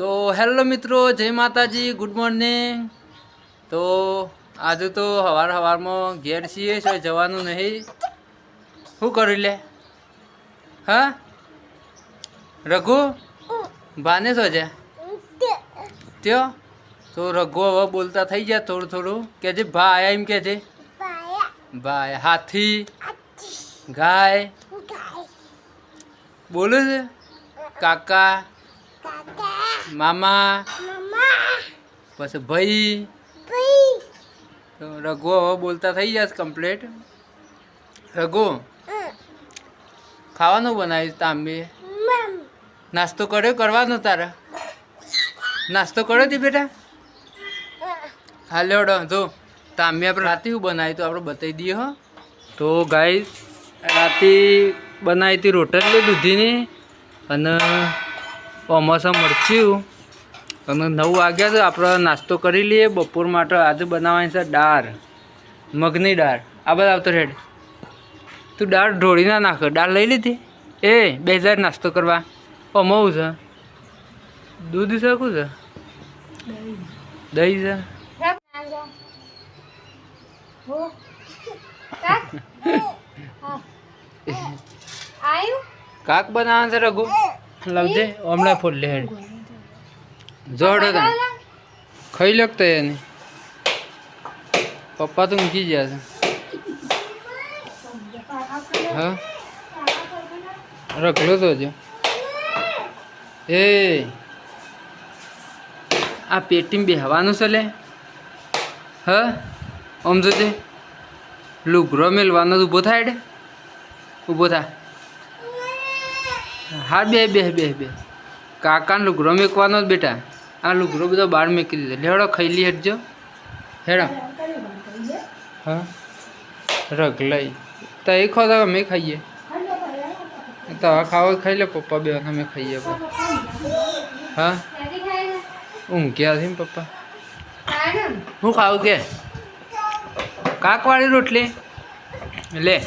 તો હેલો મિત્રો જય માતાજી ગુડ મોર્નિંગ. તો આજે તો સવાર સવારમાં ઘેર છીએ છે જવાનું નહીં. શું કર્યું લે? હા? રઘુ? ભાને છો છે? ત્યો? તો રઘુ હવે બોલતા થઈ ગયા થોડું થોડું. કે જે ભા આયા એમ કે છે. ભા હાથી ગાય. બોલે છે? કાકા. મામા પછી ભાઈ. રઘુ હવે બોલતા થઈ જશે કમ્પ્લીટ રઘુ ખાવાનું બનાવ્યું તાંબી? નાસ્તો કર્યો? કરવાનો તારે? નાસ્તો કર્યો તી બેટા? હાલ્યો લેવડો જો તાંબી આપણે રાતે શું બનાવ્યું તો આપણે બતાવી દઈએ હો. તો ગાય રાતે બનાવી હતી રોટલી દૂધીની અને ચોમાસા મરચ્યું અને નવ વાગ્યા છે આપણે નાસ્તો કરી લઈએ. બપોર માટે આજે બનાવવાની છે દાળ મગની દાળ. આ બધા આવતો રેડ. તું દાળ ઢોળી ના નાખ દાળ લઈ લીધી? એ બે હજાર નાસ્તો કરવા. અમાવું છે? દૂધ છે શું છે? દહીં. છે. કાક બનાવવાનું છે રઘુ? લાવજે હમણાં ફોડ લે હેડ. હતા ખાઈ લગતો એને. પપ્પા તો મૂકી ગયા છે. હા? રખલો તો જો એ. આ પેટીમાં બેહવાનું છે લે. હા? આમ જોજે. લુગરો મેલવાનો ઊભો થાય ઊભો થા. હા, બે બે બે બે. કાકાને લુગરો મેકવાનો જ બેટા. આ લુગરો બધો બહાર મેકી દીધો. લેવડો ખાઈ ખૈલી હટજો હેડો. હા. રગલાઈ તો એ ખો તો અમે ખાઈએ. તો હવે ખાવા ખાઈ લે, પપ્પા બે અમે ખાઈએ. હા? ઊંઘ્યા છે પપ્પા? હું? ખાવું કે? કાકવાળી રોટલી? લે,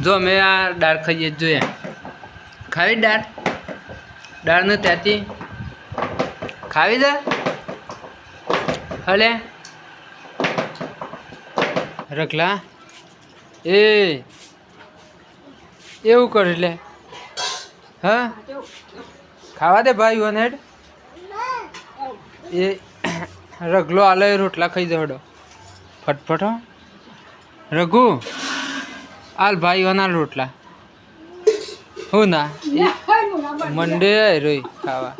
જો અમે આ દાળ ખાઈએ જોઈએ. ખાવી દાળ દાળનું ત્યાંથી. ખાવી દે હલે. રખલા. એ. એવું કરે લે હા? ખાવા દે ભાઈ વન હેડ એ રગલો આલે, રોટલા ખાઈ જવડો ફટફટ રઘુ, આલ ભાઈ વના રોટલા. હું ના? મંડે રોઈ ખાવા.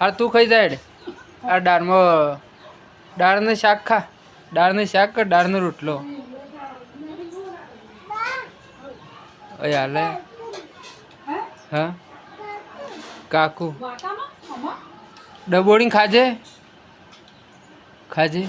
હા તું ખાઈ જાય આ દાળમાં દાળનું શાક ખા. દાળનું શાક કર દાળનો રોટલો? હાલે. હા? કાકુ. ડબોડીને ખાજે. ખાજે.